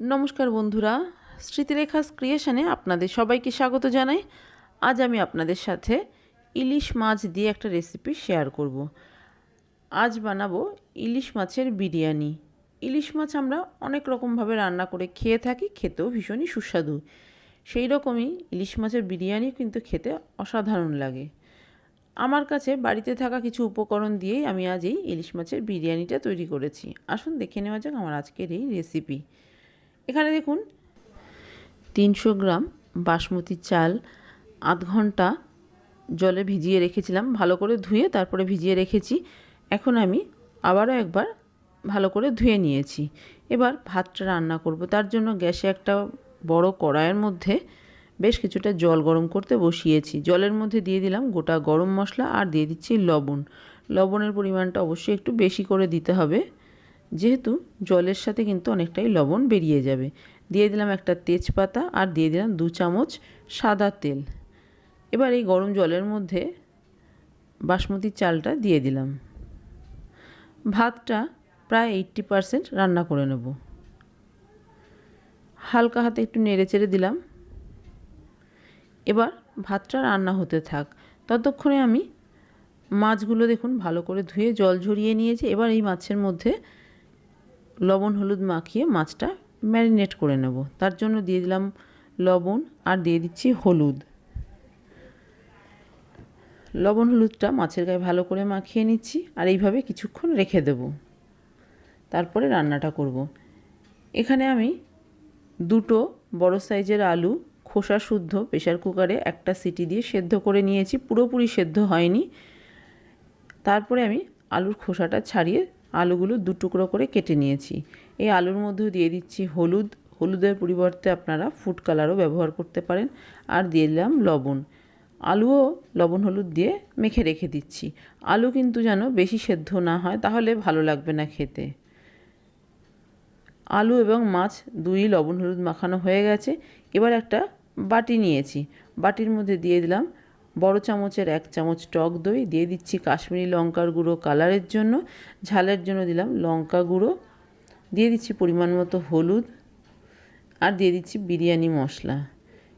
নমস্কার বন্ধুরা, স্মৃতিরেখাস ক্রিয়েশনে আপনাদের সবাইকে স্বাগত জানাই। আজ আমি আপনাদের সাথে ইলিশ মাছ দিয়ে একটা রেসিপি শেয়ার করব। আজ বানাবো ইলিশ মাছের বিরিয়ানি। ইলিশ মাছ আমরা অনেক রকমভাবে রান্না করে খেয়ে থাকি, খেতেও ভীষণই সুস্বাদু। সেই রকমই ইলিশ মাছের বিরিয়ানি কিন্তু খেতে অসাধারণ লাগে। আমার কাছে বাড়িতে থাকা কিছু উপকরণ দিয়েই আমি আজ এই ইলিশ মাছের বিরিয়ানিটা তৈরি করেছি। আসুন দেখে নেওয়া যাক আমার আজকের এই রেসিপি। এখানে দেখুন, তিনশো গ্রাম বাসমতি চাল, আধ ঘণ্টা জলে ভিজিয়ে রেখেছিলাম, ভালো করে ধুয়ে তারপরে ভিজিয়ে রেখেছি। এখন আমি আবারও একবার ভালো করে ধুয়ে নিয়েছি। এবার ভাতটা রান্না করব। তার জন্য গ্যাসে একটা বড় কড়াইয়ের মধ্যে বেশ কিছুটা জল গরম করতে বসিয়েছি। জলের মধ্যে দিয়ে দিলাম গোটা গরম মশলা আর দিয়ে দিচ্ছি লবণ। লবণের পরিমাণটা অবশ্যই একটু বেশি করে দিতে হবে। যেহেতু জলের সাথে কিন্তু অনেকটাই লবণ বেরিয়ে যাবে। দিয়ে দিলাম একটা তেজপাতা আর দিয়ে দিলাম দু চামচ সাদা তেল। এবার এই গরম জলের মধ্যে বাসমতি চালটা দিয়ে দিলাম। ভাতটা প্রায় এইট্টি পারসেন্ট রান্না করে নেব। হালকা হাতে একটু নেড়ে চেড়ে দিলাম। এবার ভাতটা রান্না হতে থাক। ততক্ষণে আমি মাছগুলো দেখুন ভালো করে ধুয়ে জল ঝরিয়ে নিয়েছি। এবার এই মাছের মধ্যে লবণ, হলুদ মাখিয়ে মাছটা ম্যারিনেট করে নেব। তার জন্য দিয়ে দিলাম লবণ আর দিয়ে দিচ্ছি হলুদ। লবণ, হলুদটা মাছের গায়ে ভালো করে মাখিয়ে নিচ্ছি আর এইভাবে কিছুক্ষণ রেখে দেব। তারপরে রান্নাটা করব। এখানে আমি দুটো বড় সাইজের আলু খোসা শুদ্ধ প্রেশার কুকারে একটা সিটি দিয়ে সেদ্ধ করে নিয়েছি। পুরোপুরি সেদ্ধ হয়নি। তারপরে আমি আলুর খোসাটা ছাড়িয়ে আলুগুলো দু টুকরো করে কেটে নিয়েছি। এই আলুর মধ্যেও দিয়ে দিচ্ছি হলুদ। হলুদের পরিবর্তে আপনারা ফুড কালারও ব্যবহার করতে পারেন। আর দিয়ে দিলাম লবণ। আলুও লবণ হলুদ দিয়ে মেখে রেখে দিচ্ছি। আলু কিন্তু যেন বেশি সেদ্ধ না হয়, তাহলে ভালো লাগবে না খেতে। আলু এবং মাছ দুই লবণ হলুদ মাখানো হয়ে গেছে। এবার একটা বাটি নিয়েছি। বাটির মধ্যে দিয়ে দিলাম বড় চামচের এক চামচ টক দই, দিয়ে দিচ্ছি কাশ্মীরি লঙ্কার গুঁড়ো কালারের জন্য। ঝালের জন্য দিলাম লঙ্কা গুঁড়ো। দিয়ে দিচ্ছি পরিমাণ মতো হলুদ আর দিয়ে দিচ্ছি বিরিয়ানি মশলা।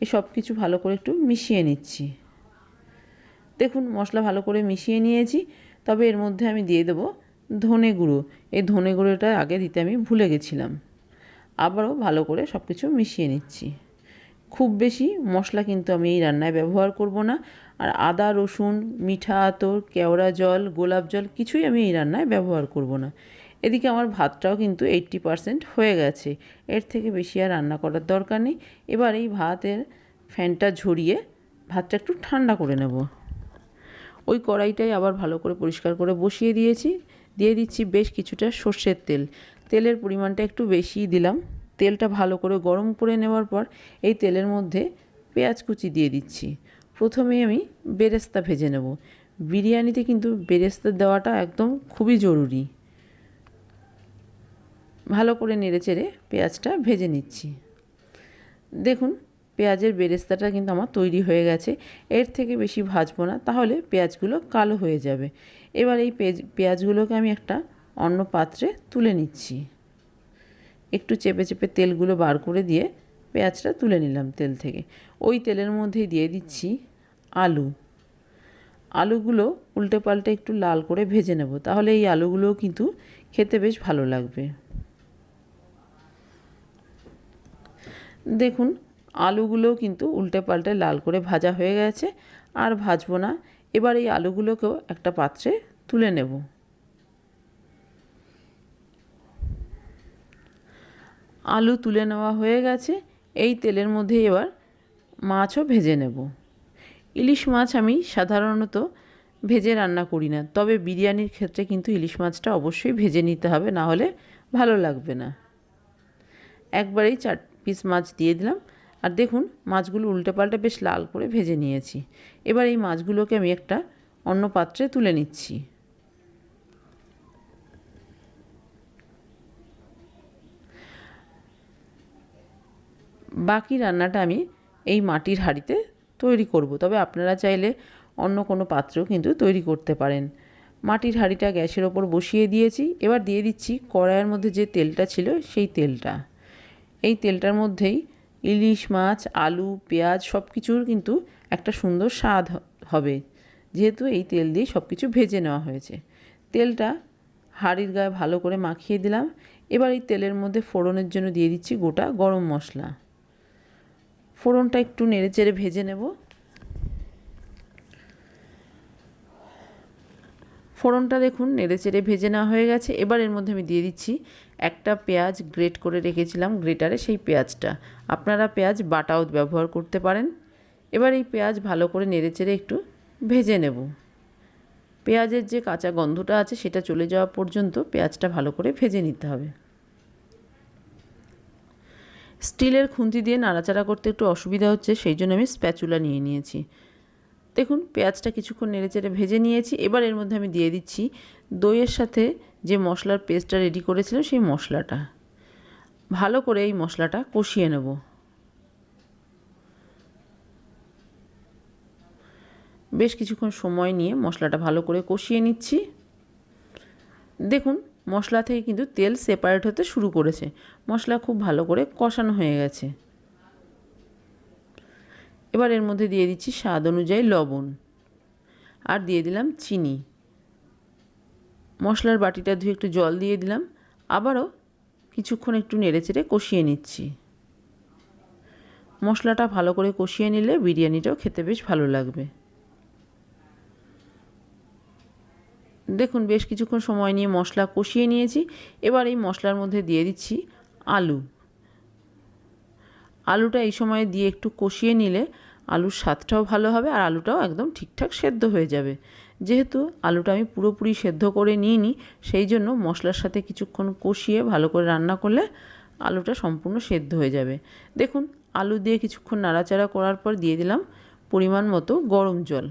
এই সব কিছু ভালো করে একটু মিশিয়ে নিচ্ছি। দেখুন, মশলা ভালো করে মিশিয়ে নিয়েছি। তবে এর মধ্যে আমি দিয়ে দেবো ধনে গুঁড়ো। এই ধনে গুঁড়োটা আগে দিতে আমি ভুলে গেছিলাম। আবারও ভালো করে সব কিছু মিশিয়ে নিচ্ছি। খুব বেশি, মশলা কিন্তু আমি এই রান্নায় ব্যবহার করব না। আর আদা, রসুন, মিঠা আতর, কেওড়া জল, গোলাপ জল কিছুই আমি এই রান্নায় ব্যবহার করব না। এদিকে আমার ভাতটাও কিন্তু এইট্টি পারসেন্ট হয়ে গেছে। এর থেকে বেশি আর রান্না করার দরকার নেই। এবার এই ভাতের ফ্যানটা ঝরিয়ে ভাতটা একটু ঠান্ডা করে নেব। ওই কড়াইটাই আবার ভালো করে পরিষ্কার করে বসিয়ে দিয়েছি। দিয়ে দিচ্ছি বেশ কিছুটা সর্ষের তেল। তেলের পরিমাণটা একটু বেশিই দিলাম। তেলটা ভালো করে গরম করে নেওয়ার পর এই তেলের মধ্যে পেঁয়াজ কুচি দিয়ে দিচ্ছি। প্রথমে আমি বেরেস্তা ভেজে নেব। বিরিয়ানিতে কিন্তু বেরেস্তা দেওয়াটা একদম খুবই জরুরি। ভালো করে নেড়ে চেড়ে পেঁয়াজটা ভেজে নিচ্ছি। দেখুন, পেঁয়াজের বেরেস্তাটা কিন্তু আমার তৈরি হয়ে গেছে। এর থেকে বেশি ভাজবো না, তাহলে পেঁয়াজগুলো কালো হয়ে যাবে। এবার এই পেঁয়াজগুলোকে আমি একটা অন্য পাত্রে তুলে নিচ্ছি। একটু চেপে চেপে তেলগুলো বার করে দিয়ে পেঁয়াজটা তুলে নিলাম তেল থেকে। ওই তেলের মধ্যেই দিয়ে দিচ্ছি আলু। আলুগুলো উল্টে পাল্টে একটু লাল করে ভেজে নেব। তাহলে এই আলুগুলোও কিন্তু খেতে বেশ ভালো লাগবে। দেখুন আলুগুলোও কিন্তু উল্টে পাল্টে লাল করে ভাজা হয়ে গেছে, আর ভাজবো না। এবার এই আলুগুলোকেও একটা পাত্রে তুলে নেব। আলু তুলে নেওয়া হয়ে গেছে। এই তেলের মধ্যে এবার মাছও ভেজে নেব। ইলিশ মাছ আমি সাধারণত ভেজে রান্না করি না, তবে বিরিয়ানির ক্ষেত্রে কিন্তু ইলিশ মাছটা অবশ্যই ভেজে নিতে হবে, না হলে ভালো লাগবে না। একবারেই চার পিস মাছ দিয়ে দিলাম। আর দেখুন, মাছগুলো উল্টে পাল্টে বেশ লাল করে ভেজে নিয়েছি। এবার এই মাছগুলোকে আমি একটা অন্য পাত্রে তুলে নিচ্ছি। বাকি রান্নাটা আমি এই মাটির হাঁড়িতে তৈরি করব। তবে আপনারা চাইলে অন্য কোনো পাত্রেও কিন্তু তৈরি করতে পারেন। মাটির হাঁড়িটা গ্যাসের ওপর বসিয়ে দিয়েছি। এবার দিয়ে দিচ্ছি কড়াইয়ের মধ্যে যে তেলটা ছিল সেই তেলটা। এই তেলটার মধ্যেই ইলিশ মাছ, আলু, পেঁয়াজ সব কিছুর কিন্তু একটা সুন্দর স্বাদ হবে। যেহেতু এই তেল দিয়ে সব কিছু ভেজে নেওয়া হয়েছে। তেলটা হাঁড়ির গায়ে ভালো করে মাখিয়ে দিলাম। এবার এই তেলের মধ্যে ফোড়নের জন্য দিয়ে দিচ্ছি গোটা গরম মশলা। ফোড়নটা একটু নেড়ে চেড়ে ভেজে নেব। ফোড়নটা দেখুন নেড়ে চেড়ে ভেজে নেওয়া হয়ে গেছে। এবার এর মধ্যে আমি দিয়ে দিচ্ছি একটা পেঁয়াজ গ্রেট করে রেখেছিলাম গ্রেটারে, সেই পেঁয়াজটা। আপনারা পেঁয়াজ বাটাও ব্যবহার করতে পারেন। এবার এই পেঁয়াজ ভালো করে নেড়ে চেড়ে একটু ভেজে নেব। পেঁয়াজের যে কাঁচা গন্ধটা আছে সেটা চলে যাওয়া পর্যন্ত পেঁয়াজটা ভালো করে ভেজে নিতে হবে। স্টিলের খুন্তি দিয়ে নাড়াচাড়া করতে একটু অসুবিধা হচ্ছে, সেই জন্য আমি স্প্যাচুলা নিয়ে নিয়েছি। দেখুন, পেঁয়াজটা কিছুক্ষণ নেড়েচেড়ে ভেজে নিয়েছি। এবার এর মধ্যে আমি দিয়ে দিচ্ছি দইয়ের সাথে যে মশলার পেস্টটা রেডি করেছিলাম, সেই মশলাটা। ভালো করে এই মশলাটা কষিয়ে নেব। বেশ কিছুক্ষণ সময় নিয়ে মশলাটা ভালো করে কষিয়ে নিচ্ছি। দেখুন মশলা থেকে কিন্তু তেল সেপারেট হতে শুরু করেছে। মশলা খুব ভালো করে কষানো হয়ে গেছে। এবার এর মধ্যে দিয়ে দিচ্ছি স্বাদ অনুযায়ী লবণ। আর দিয়ে দিলাম চিনি। মশলার বাটিটা ধুয়ে একটু জল দিয়ে দিলাম। আবারও কিছুক্ষণ একটু নেড়ে চেড়ে কষিয়ে নিচ্ছি। মশলাটা ভালো করে কষিয়ে নিলে বিরিয়ানিটাও খেতে বেশ ভালো লাগবে। দেখুন, বেশ কিছুক্ষণ সময় নিয়ে মশলা কষিয়ে নিয়েছি। এবার এই মশলার মধ্যে দিয়ে দিচ্ছি আলু। আলুটা এই সময় দিয়ে একটু কষিয়ে নিলে আলুর স্বাদটাও ভালো হবে আর আলুটাও একদম ঠিকঠাক সেদ্ধ হয়ে যাবে। যেহেতু আলুটা আমি পুরোপুরি সেদ্ধ করে নিইনি, সেই জন্য মশলার সাথে কিছুক্ষণ কষিয়ে ভালো করে রান্না করলে আলুটা সম্পূর্ণ সেদ্ধ হয়ে যাবে। দেখুন, আলু দিয়ে কিছুক্ষণ নাড়াচাড়া করার পর দিয়ে দিলাম পরিমাণ মতো গরম জল।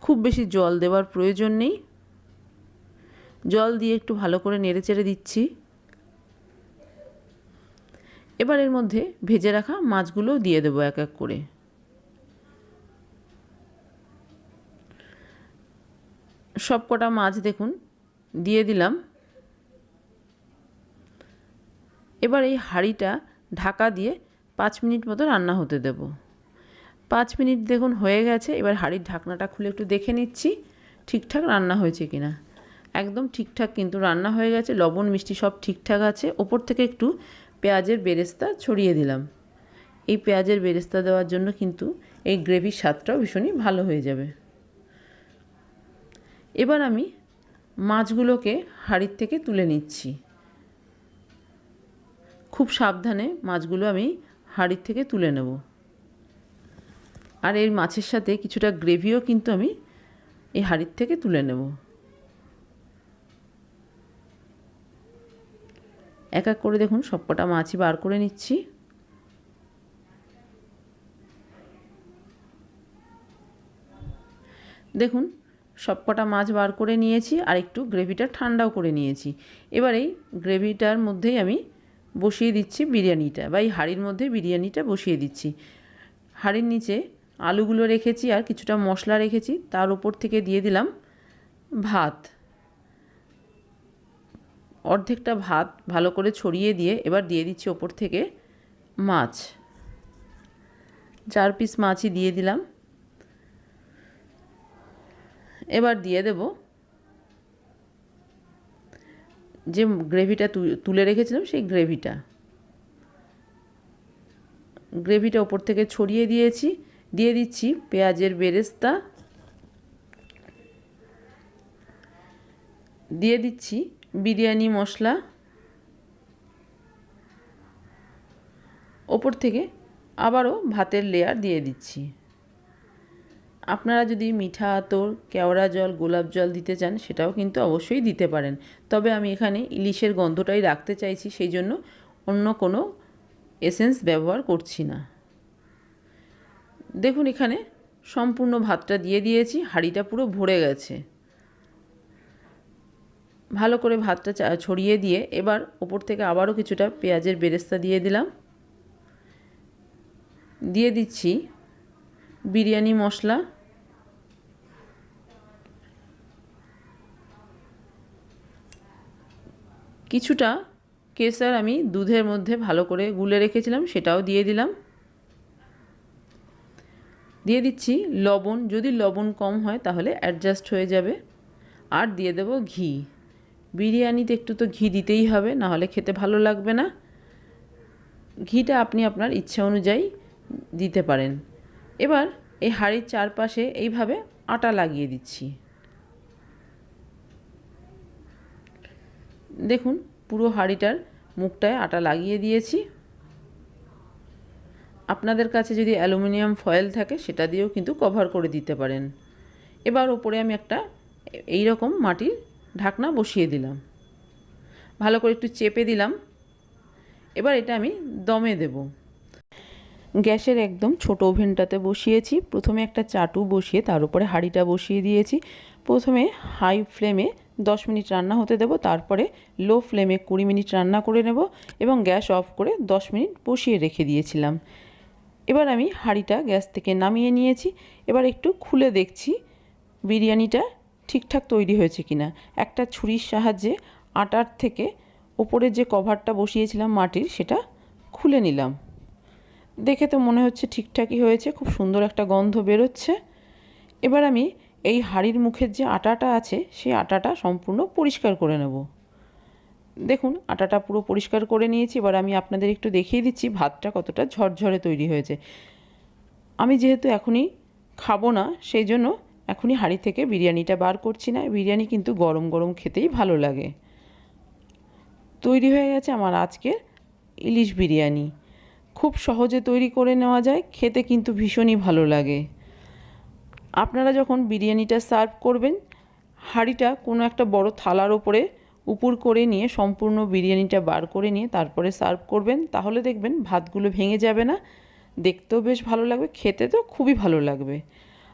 খুব বেশি জল দেওয়ার প্রয়োজন নেই। জল দিয়ে একটু ভালো করে নেড়ে চেড়ে দিচ্ছি। এবার এর মধ্যে ভেজে রাখা মাছগুলোও দিয়ে দেবো এক এক করে। সব কটা মাছ দেখুন, দিয়ে দিলাম। এবার এই হাঁড়িটা ঢাকা দিয়ে পাঁচ মিনিট মতো রান্না হতে দেব। পাঁচ মিনিট দেখুন হয়ে গেছে, এবার হাঁড়ির ঢাকনাটা খুলে একটু দেখে নিচ্ছি, ঠিকঠাক রান্না হয়েছে কিনা। একদম ঠিকঠাক কিন্তু রান্না হয়ে গেছে, লবণ, মিষ্টি সব ঠিকঠাক আছে। ওপর থেকে একটু পেঁয়াজের বেরেস্তা ছড়িয়ে দিলাম। এই পেঁয়াজের বেরেস্তা দেওয়ার জন্য কিন্তু এই গ্রেভির স্বাদটাও ভীষণই ভালো হয়ে যাবে। এবার আমি মাছগুলোকে হাঁড়ির থেকে তুলে নিচ্ছি। খুব সাবধানে মাছগুলো আমি হাঁড়ির থেকে তুলে নেব। আর এই মাছের সাথে কিছুটা গ্রেভিও কিন্তু আমি এই হাঁড়ির থেকে তুলে নেব। এক এক করে দেখুন সবকটা মাছই বার করে নিচ্ছি। দেখুন সবকটা মাছ বার করে নিয়েছি, আর একটু গ্রেভিটা ঠান্ডাও করে নিয়েছি। এবার এই গ্রেভিটার মধ্যেই আমি বসিয়ে দিচ্ছি বিরিয়ানিটা, বা এই হাঁড়ির মধ্যে বিরিয়ানিটা বসিয়ে দিচ্ছি। হাঁড়ির নিচে আলুগুলো রেখেছি আর কিছুটা মশলা রেখেছি, তার উপর থেকে দিয়ে দিলাম ভাত। অর্ধেকটা ভাত ভালো করে ছড়িয়ে দিয়ে এবার দিয়ে দিচ্ছি ওপর থেকে মাছ। চার পিস মাছই দিয়ে দিলাম। এবার দিয়ে দেব যে গ্রেভিটা তুলে রেখেছিলাম সেই গ্রেভিটা। গ্রেভিটা ওপর থেকে ছড়িয়ে দিয়েছি, দিয়ে দিচ্ছি পেঁয়াজের বেরেস্তা। দিয়ে দিচ্ছি বিরিয়ানি, মশলা। ওপর থেকে আবারও ভাতের লেয়ার দিয়ে দিচ্ছি। আপনারা যদি মিঠা আতর, কেওড়া জল, গোলাপ জল দিতে চান, সেটাও কিন্তু অবশ্যই দিতে পারেন। তবে আমি এখানে ইলিশের গন্ধটাই রাখতে চাইছি, সেই জন্য অন্য কোনো এসেন্স ব্যবহার করছি না। দেখুন এখানে সম্পূর্ণ ভাতটা দিয়ে দিয়েছি, হাঁড়িটা পুরো ভরে গেছে। ভালো করে ভাতটা ছড়িয়ে দিয়ে এবার ওপর থেকে আবারও কিছুটা পেঁয়াজের বেরেস্তা দিয়ে দিলাম। দিয়ে দিচ্ছি বিরিয়ানি মশলা। কিছুটা কেসার আমি দুধের মধ্যে ভালো করে গুলে রেখেছিলাম, সেটাও দিয়ে দিলাম। দিয়ে দিচ্ছি লবণ। যদি লবণ কম হয় তাহলে অ্যাডজাস্ট হয়ে যাবে। আর দিয়ে দেব ঘি। বিরিয়ানিতে একটু তো ঘি দিতেই হবে না হলে খেতে ভালো লাগবে না। ঘিটা আপনি আপনার ইচ্ছা অনুযায়ী দিতে পারেন। এবার এই হাঁড়ির চারপাশে এইভাবে আটা লাগিয়ে দিচ্ছি। দেখুন, পুরো হাঁড়িটার মুখটায় আটা লাগিয়ে দিয়েছি। আপনাদের কাছে যদি অ্যালুমিনিয়াম ফয়েল থাকে, সেটা দিয়েও কিন্তু কভার করে দিতে পারেন। এবার ওপরে আমি একটা এই রকম মাটির ঢাকনা বসিয়ে দিলাম। ভালো করে একটু চেপে দিলাম। এবার এটা আমি দমে দেব। গ্যাসের একদম ছোট ওভেনটাতে বসিয়েছি। প্রথমে একটা চাটু বসিয়ে তার উপরে হাঁড়িটা বসিয়ে দিয়েছি। প্রথমে হাই ফ্লেমে দশ মিনিট রান্না হতে দেব। তারপরে লো ফ্লেমে কুড়ি মিনিট রান্না করে নেব এবং গ্যাস অফ করে দশ মিনিট বসিয়ে রেখে দিয়েছিলাম। এবার আমি হাঁড়িটা গ্যাস থেকে নামিয়ে নিয়েছি। এবার একটু খুলে দেখছি বিরিয়ানিটা ঠিকঠাক তৈরি হয়েছে কিনা। একটা ছুরির সাহায্যে আটার থেকে ওপরে যে কভারটা বসিয়েছিলাম মাটির, সেটা খুলে নিলাম। দেখে তো মনে হচ্ছে ঠিকঠাকই হয়েছে, খুব সুন্দর একটা গন্ধ বেরোচ্ছে। এবার আমি এই হাঁড়ির মুখের যে আটাটা আছে, সেই আটাটা সম্পূর্ণ পরিষ্কার করে নেব। দেখুন, আটাটা পুরো পরিষ্কার করে নিয়েছি। এবার আমি আপনাদের একটু দেখিয়ে দিচ্ছি, ভাতটা কতটা ঝরঝরে তৈরি হয়েছে। আমি যেহেতু এখনই খাব না, সেই জন্য এখনই হাঁড়ি থেকে বিরিয়ানিটা বার করছি না। বিরিয়ানি কিন্তু গরম গরম খেতেই ভালো লাগে। তৈরি হয়ে গেছে আমার আজকের ইলিশ বিরিয়ানি। খুব সহজে তৈরি করে নেওয়া যায়, খেতে কিন্তু ভীষণই ভালো লাগে। আপনারা যখন বিরিয়ানিটা সার্ভ করবেন, হাঁড়িটা কোনো একটা বড় থালার ওপরে উপুর করে নিয়ে সম্পূর্ণ বিরিয়ানিটা বার করে নিয়ে তারপরে সার্ভ করবেন, তাহলে দেখবেন ভাতগুলো ভেঙে যাবে না। দেখতেও বেশ ভালো লাগবে, খেতে তো খুবই ভালো লাগবে।